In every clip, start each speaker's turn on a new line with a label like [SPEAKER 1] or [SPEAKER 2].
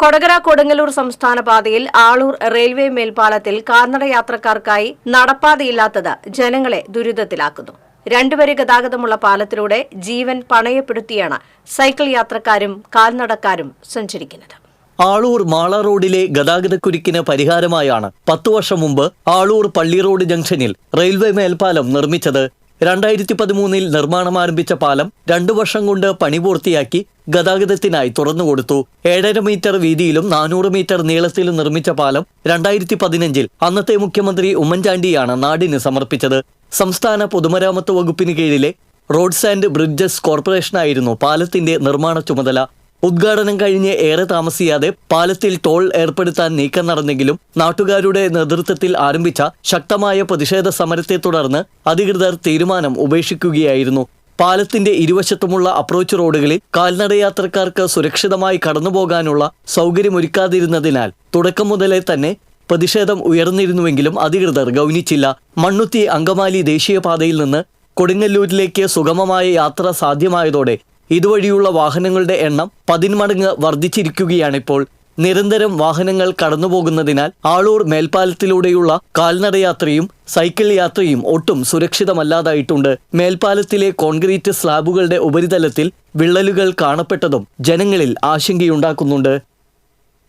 [SPEAKER 1] കൊടകര കൊടുങ്ങല്ലൂർ സംസ്ഥാന പാതയിൽ ആളൂർ റെയിൽവേ മേൽപ്പാലത്തിൽ കാൽനട യാത്രക്കാർക്കായി നടപ്പാതയില്ലാത്തത് ജനങ്ങളെ ദുരിതത്തിലാക്കുന്നു. രണ്ടുവരി ഗതാഗതമുള്ള പാലത്തിലൂടെ ജീവൻ പണയപ്പെടുത്തിയാണ് സൈക്കിൾ യാത്രക്കാരും കാൽനടക്കാരും സഞ്ചരിക്കുന്നത്.
[SPEAKER 2] ആളൂർ മാള റോഡിലെ ഗതാഗതക്കുരുക്കിന് പരിഹാരമായാണ് പത്തു വർഷം മുമ്പ് ആളൂർ പള്ളി റോഡ് ജംഗ്ഷനിൽ റെയിൽവേ മേൽപ്പാലം നിർമ്മിച്ചത് രണ്ടായിരത്തി പതിമൂന്നിൽ നിർമ്മാണം ആരംഭിച്ച പാലം രണ്ടു വർഷം കൊണ്ട് പണി പൂർത്തിയാക്കി ഗതാഗതത്തിനായി തുറന്നുകൊടുത്തു ഏഴര മീറ്റർ വീതിയിലും നാനൂറ് മീറ്റർ നീളത്തിലും നിർമ്മിച്ച പാലം രണ്ടായിരത്തി പതിനഞ്ചിൽ അന്നത്തെ മുഖ്യമന്ത്രി ഉമ്മൻചാണ്ടിയാണ് നാടിന് സമർപ്പിച്ചത്. സംസ്ഥാന പൊതുമരാമത്ത് വകുപ്പിന് കീഴിലെ റോഡ്സ് ആൻഡ് ബ്രിഡ്ജസ് കോർപ്പറേഷനായിരുന്നു പാലത്തിന്റെ നിർമ്മാണ ചുമതല. ഉദ്ഘാടനം കഴിഞ്ഞ് ഏറെ താമസിയാതെ പാലത്തിൽ ടോൾ ഏർപ്പെടുത്താൻ നീക്കം നടന്നെങ്കിലും നാട്ടുകാരുടെ നേതൃത്വത്തിൽ ആരംഭിച്ച ശക്തമായ പ്രതിഷേധ സമരത്തെ തുടർന്ന് അധികൃതർ തീരുമാനം ഉപേക്ഷിക്കുകയായിരുന്നു. പാലത്തിന്റെ ഇരുവശത്തുമുള്ള അപ്രോച്ച് റോഡുകളിൽ കാൽനടയാത്രക്കാർക്ക് സുരക്ഷിതമായി കടന്നുപോകാനുള്ള സൗകര്യമൊരുക്കാതിരുന്നതിനാൽ തുടക്കം മുതലേ തന്നെ പ്രതിഷേധം ഉയർന്നിരുന്നുവെങ്കിലും അധികൃതർ ഗൗനിച്ചില്ല. മണ്ണുത്തി അങ്കമാലി ദേശീയപാതയിൽ നിന്ന് കൊടുങ്ങല്ലൂരിലേക്ക് സുഗമമായ യാത്ര സാധ്യമായതോടെ ഇതുവഴിയുള്ള വാഹനങ്ങളുടെ എണ്ണം പതിന്മടങ്ങ് വർദ്ധിച്ചിരിക്കുകയാണിപ്പോൾ. നിരന്തരം വാഹനങ്ങൾ കടന്നുപോകുന്നതിനാൽ ആളൂർ മേൽപ്പാലത്തിലൂടെയുള്ള കാൽനടയാത്രയും സൈക്കിൾ യാത്രയും ഒട്ടും സുരക്ഷിതമല്ലാതായിട്ടുണ്ട്. മേൽപ്പാലത്തിലെ കോൺക്രീറ്റ് സ്ലാബുകളുടെ ഉപരിതലത്തിൽ വിള്ളലുകൾ കാണപ്പെട്ടതും ജനങ്ങളിൽ ആശങ്കയുണ്ടാക്കുന്നുണ്ട്.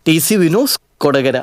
[SPEAKER 2] T C Vinos Kodakara.